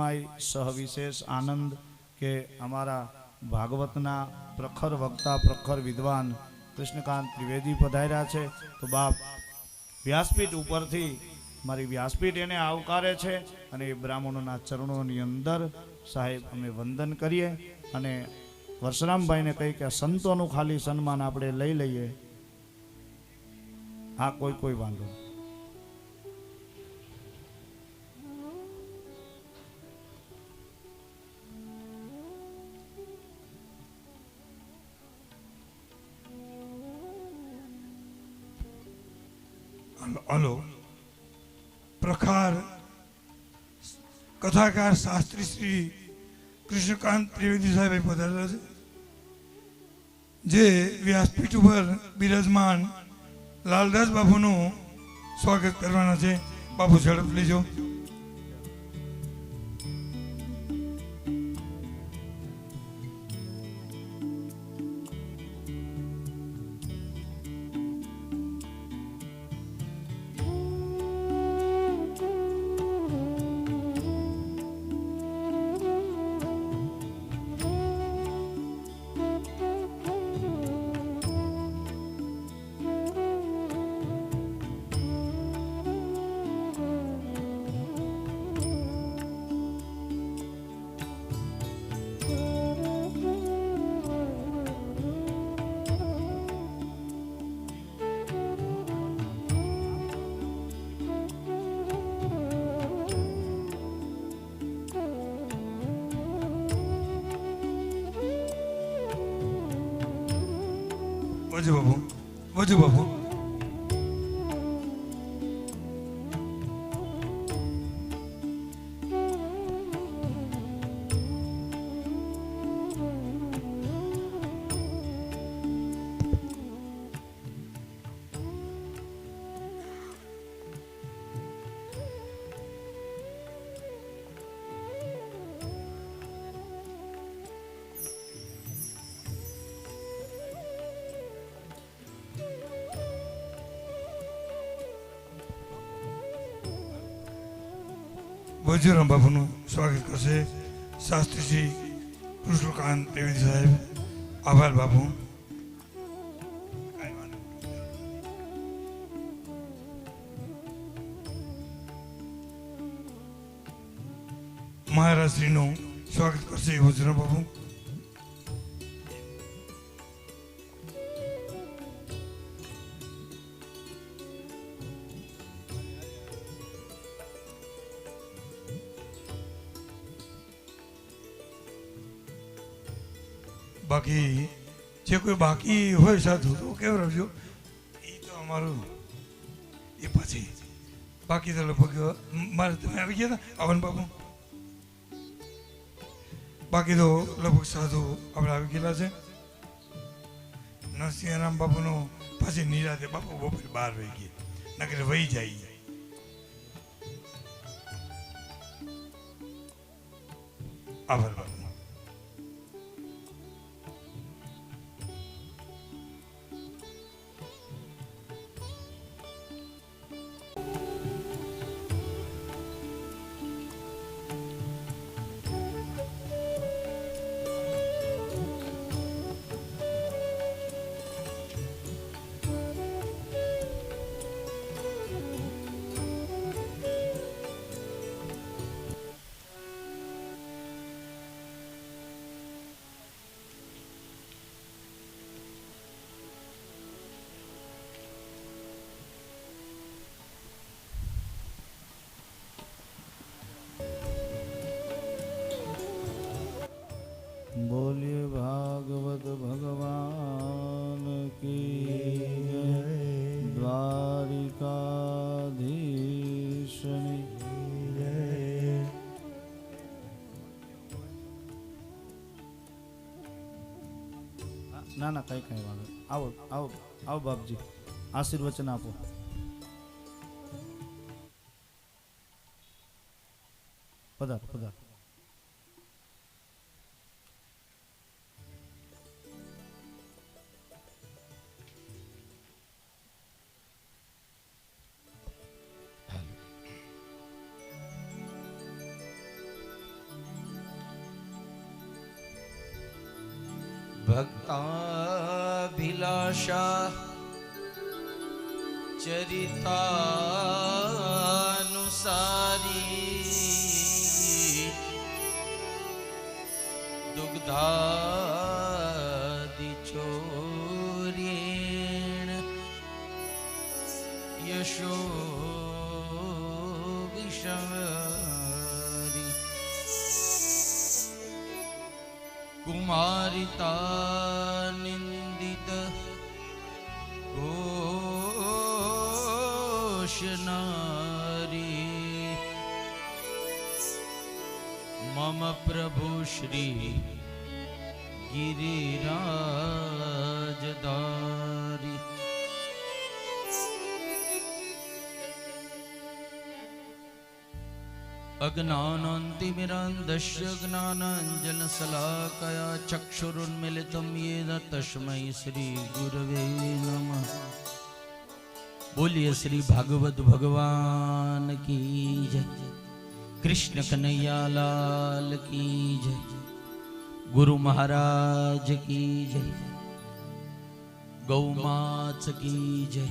એમાંય સહવિશેષ આનંદ કે અમારા ભાગવતના પ્રખર વક્તા, પ્રખર વિદ્વાન કૃષ્ણકાંત ત્રિવેદી પધાર્યા છે. તો બાપ, વ્યાસપીઠ ઉપરથી મારી વ્યાસપીઠ એને આવકારે છે અને એ બ્રાહ્મણોના ચરણોની અંદર સાહેબ અમે વંદન કરીએ અને વર્ષરામભાઈને કહી કે સંતોનું ખાલી સન્માન આપણે લઈ લઈએ. હા, કોઈ કોઈ વાંધો હલો. પ્રખાર કથાકાર શાસ્ત્રી શ્રી કૃષ્ણકાંત ત્રિવેદી સાહેબ પધારેલા છે, જે વ્યાસપીઠ ઉપર બિરાજમાન લાલદાસ બાપુનું સ્વાગત કરવાના છે. બાપુ ઝડપ લેજો. વજુ બાપુ વજુ બાપુ. વજુરામ બાપુનું સ્વાગત કરશે શાસ્ત્રી શ્રી કૃષ્ણકાંત ત્રિવેદી સાહેબ આભાર બાપુ કાંઈ વાંધો નહીં. મહારાજશ્રીનું સ્વાગત કરશે વજુરામ બાપુ બાકી, જે કોઈ બાકી હોય સાધુ તો કેવું કેવડાવજો એ તો અમારું, એ પછી. બાકી તો લગભગ મારે તમે આવી ગયા હતા? અવન બાપુ? બાકી તો લગભગ સાધુ આપણે આવી ગયેલા છે. નરસિંહરામ બાપુનો પછી નિરાતે બાપુ બપોરે બહાર વહી ગયા. નગર વહી જાય. આભાર બાપુ. ના ના કઈ કઈ વાંધો આવો આવો આવો બાપજી. આશીર્વચન આપો. પધાર પધાર. ભક્તા ભાષા ચરિતાનુસારી દુગ્ધાદિ ચોરેણ યશો વિષમરી કુમારિતા घोषनारी मम प्रभु श्री गिरिराजदारी अज्ञानान्तिमिरान्धस्य ज्ञानाञ्जनशलाकया चक्षुरुन्मिलितं येन तस्मै श्रीगुरवे नमः બોલીએ શ્રી ભાગવત ભગવાન કી જય. કૃષ્ણ કનૈયા લાલ કી જય. ગુરુ મહારાજ કી જય. ગૌમાત કી જય.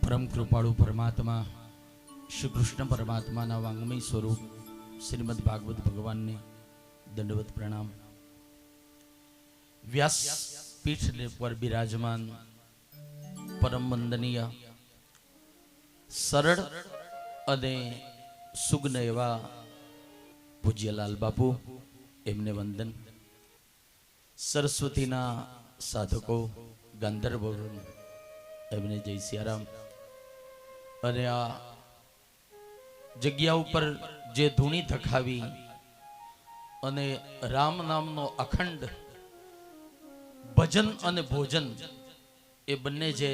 પરમ કૃપાળુ પરમાત્મા, શ્રી કૃષ્ણ પરમાત્માના વાંગમય સ્વરૂપ, શ્રીમદ ભાગવત ભગવાનને દંડવત પ્રણામ. વ્યાસ પીઠ પર બિરાજમાન, પરમ વંદનીય, સરળ અને સુગ્ન એવા પૂજ્યલાલ બાપુ, એમને વંદન. સરસ્વતીના સાધકો, ગાંધર્વો, એમને જય સિયારામ. અને આ જગ્યા ઉપર જે ધૂણી થખાવી અને રામ નામનો અખંડ ભજન અને ભોજન એ બંને જે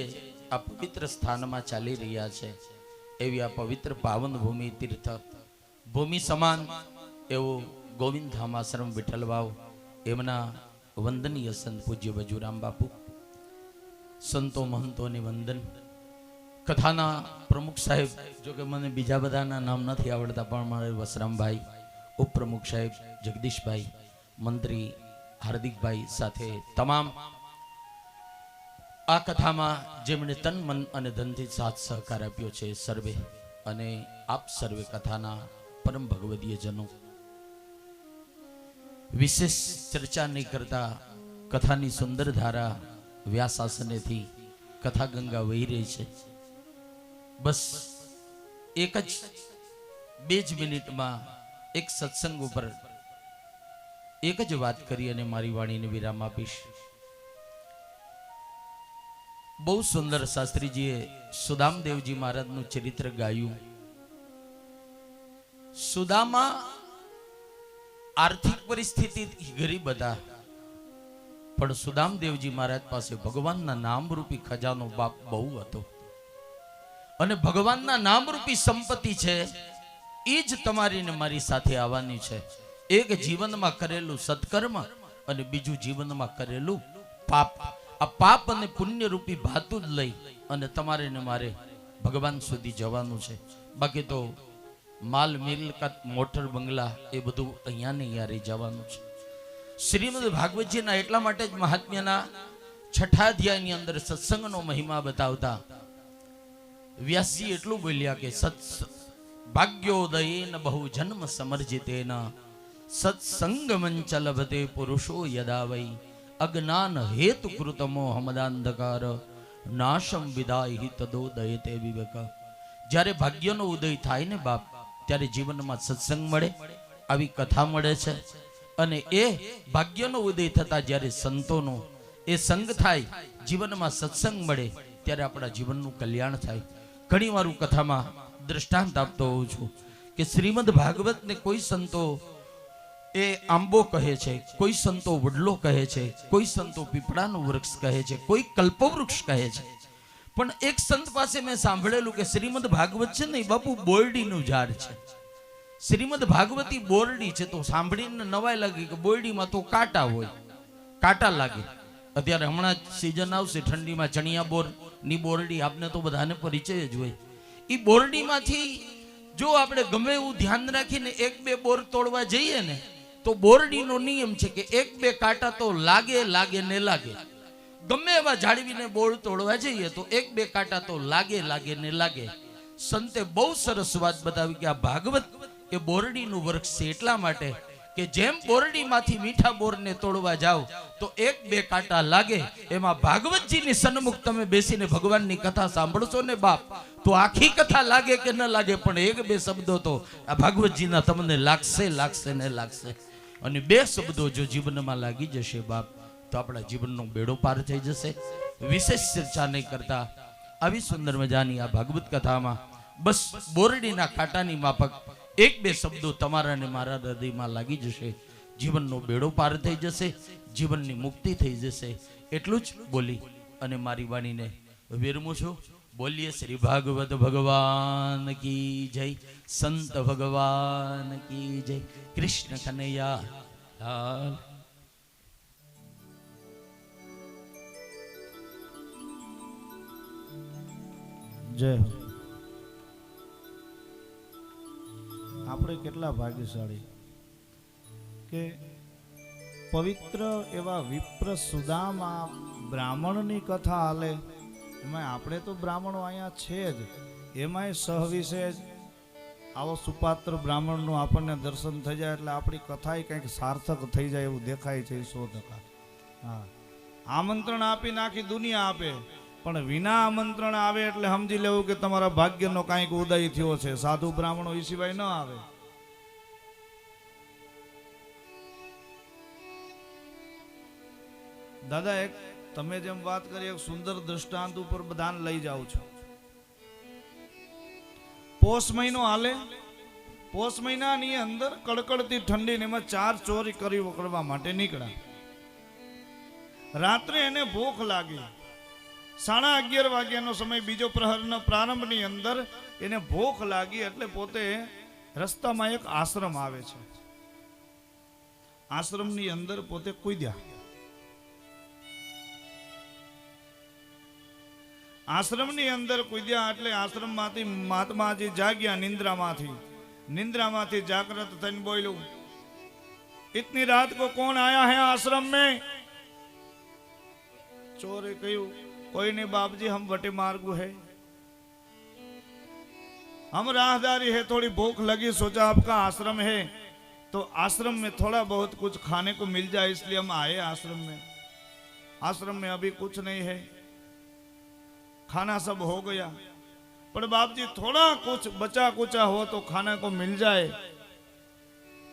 આ પવિત્ર સ્થાનમાં ચાલી રહ્યા છે, એવી આ પવિત્ર પાવન ભૂમિ તીર્થ, ભૂમિ સમાન એવું ગોવિંદ ધામાશ્રમ વિઠ્ઠલ વાવ, એમના વંદનીય સંત પૂજ્ય બજુરામ બાપુ, સંતો મહંતોને વંદન, કથાના પ્રમુખ સાહેબ જો કે મને બીજા બધાના નામ નથી આવડતા, પણ મારે વસરામભાઈ, ઉપપ્રમુખ સાહેબ, જગદીશભાઈ, મંત્રી હાર્દિકભાઈ સાથે તમામ આ કથામાં જેમણે તન, મન અને ધનથી સાથ સહકાર આપ્યો છે સર્વે અને આપ સર્વે કથાના પરમ ભગવદીય જનો વિશેષ ચર્ચા નહીં કરતા કથાની સુંદર ધારા વ્યાસાસનેથી કથા ગંગા વહી રહી છે. બસ એક જ બે જ મિનિટમાં એક સત્સંગ ઉપર એક જ વાત કરી અને મારી વાણીને વિરામ આપીશ. બહુ સુંદર શાસ્ત્રીજીએ સુદામદેવજી મહારાજનું ચરિત્ર ગાયું. સુદામા આર્થિક પરિસ્થિતિ ગરીબ હતા, પણ સુદામદેવજી મહારાજ પાસે ભગવાનના નામરૂપી ખજાનો બાપ બહુ હતો. અને ભગવાનના નામરૂપી સંપત્તિ છે, એ જ તમારી ને મારી સાથે આવવાની છે. એક જીવનમાં કરેલું સત્કર્મ અને બીજું જીવનમાં કરેલું પાપ. આ પાપ અને પુણ્ય રૂપી ભાતું જ લઈ અને તમારે ને મારે ભગવાન સુધી જવાનું છે. બાકી તો માલ મિલકત મોટર, બંગલા એ બધું અહીંયા ને અહીંયા જવાનું છે. શ્રીમદ ભાગવતજીના એટલા માટે જ મહાત્મ્યના છઠ્ઠા અધ્યાયની અંદર સત્સંગનો મહિમા બતાવતા વ્યાસજી એટલું બોલ્યા કે સત્સ, ભાગ્યોદયેન બહુ જન્મ સમર્જિતેન. સત્સંગ મંચલભતે પુરુષો યદા વૈ. અજ્ઞાન હેતુ કૃતમો હમદાંધકાર નાશમ વિદાય તદોદયતે વિવેક. જ્યારે ભાગ્યનો ઉદય થાય ને બાપ, ત્યારે જીવનમાં સત્સંગ મળે, આવી કથા મળે છે. અને એ ભાગ્યનો ઉદય થતા જ્યારે સંતોનો, એ સંગ થાય, જીવનમાં સત્સંગ મળે, ત્યારે આપણા જીવનનું કલ્યાણ થાય. ઘણી વાર કથામાં દ્રષ્ટાંત આપતો હોઉં છું કે શ્રીમદ ભાગવતને કોઈ સંતો એ આંબો કહે છે, કોઈ સંતો વડલો કહે છે, કોઈ સંતો પીપળાનું વૃક્ષ કહે છે, કોઈ કલ્પવૃક્ષ કહે છે. પણ એક સંત પાસે મેં સાંભળેલું કે શ્રીમદ ભાગવત છે ને બાપુ બોરડીનું ઝાડ છે. શ્રીમદ ભાગવતી બોરડી છે તો સાંભળીને નવાઈ લાગી કે બોરડીમાં તો કાંટા હોય. કાંટા લાગે. અત્યારે હમણાં સિઝન આવશે, ઠંડીમાં ચણિયા બોર, ની બોરડી આપને તો બધાને પરિચય જ હોય. એ બોરડીમાંથી જો આપણે ગમે એવું ધ્યાન રાખીને એક બે બોર તોડવા જઈએ ને તો બોરડીનો નિયમ છે કે એક બે કાંટા તો લાગે લાગે ને લાગે. ગમે એવા જાળવીને બોર તોડવા જઈએ તો એક બે કાંટા તો લાગે લાગે ને લાગે. સંતે બહુ સરસ વાત બતાવી કે આ ભાગવત એ બોરડીનું વૃક્ષ છે એટલા માટે કે જેમ બોરડીમાંથી મીઠા બોરને તોડવા જાવ તો એક બે કાંટા લાગે. એમાં ભાગવતજીની સન્મુખ તમે બેસીને ભગવાનની કથા સાંભળશો ને બાપ, તો આખી કથા લાગે કે ન લાગે, પણ એક બે શબ્દો તો આ ભાગવતજીના તમને લાગશે લાગશે ને લાગશે. અને બે શબ્દો જો જીવનમાં લાગી જશે બાપ, તો આપણા જીવનનો બેડો પાર થઈ જશે. વિશેષ ચર્ચા નહીં કરતા. આવી સુંદર મજાની આ ભાગવત કથામાં બસ બોરડીના કાંટાની માફક એક બે શબ્દો તમારા અને મારા હૃદયમાં લાગી જશે. જીવનનો બેડો પાર થઈ જશે, જીવનની મુક્તિ થઈ જશે. એટલું જ બોલી અને મારી વાણીને વિરમું છું. બોલીએ શ્રી ભાગવત ભગવાન કી જય, સંત ભગવાન કી જય, કૃષ્ણ કનૈયા જય આપણે કેટલા ભાગ્યશાળી કે પવિત્ર એવા વિપ્ર સુદામા બ્રાહ્મણની કથા હાલે એમાં આપણે તો બ્રાહ્મણો અહીંયા છે જ. એમાંય સહવિશે જ. આવો સુપાત્ર બ્રાહ્મણનું આપણને દર્શન થઈ જાય એટલે આપણી કથાએ કંઈક સાર્થક થઈ જાય એવું દેખાય છે સો ટકા. હા. આમંત્રણ આપી નાખી દુનિયા આપે. પણ વિના આમંત્રણ આવે એટલે સમજી લેવું કે તમારા ભાગ્યનો કાંઈક ઉદય થયો છે. સાધુ બ્રાહ્મણો એ સિવાય ન આવે. દાદા, એક તમે જેમ વાત કરી, એક સુંદર દ્રષ્ટાંત ઉપર બધાને લઈ જાઓ છો. પોષ મહિનો હાલે. પોષ મહિનાની અંદર કડકડતી ઠંડી ને એમાં ચાર ચોરી કરી વકડવા માટે નીકળ્યા. રાત્રે એને ભૂખ લાગી. સાડા અગિયાર વાગ્યાનો સમય બીજો પ્રહરનો પ્રારંભની અંદર એને ભૂખ લાગી એટલે પોતે રસ્તામાં એક આશ્રમ આવે છે. આશ્રમની અંદર પોતે કૂદ્યા. આશ્રમની અંદર કૂદ્યા એટલે આશ્રમમાંથી મહાત્માજી જાગ્યા નિંદ્રામાંથી નિંદ્રામાંથી જાગૃત થઈને બોલ્યું इतनी रात को कौन आया है आश्रम में चोरे कहूं कोई नहीं बाप जी हम वटे मार्ग है हम राहदारी है थोड़ी भूख लगी सोचा आपका आश्रम है तो आश्रम में थोड़ा बहुत कुछ खाने को मिल जाए इसलिए हम आए आश्रम में आश्रम में अभी कुछ नहीं है खाना सब हो गया पर बाप जी थोड़ा कुछ बचा कुचा हो तो खाने को मिल जाए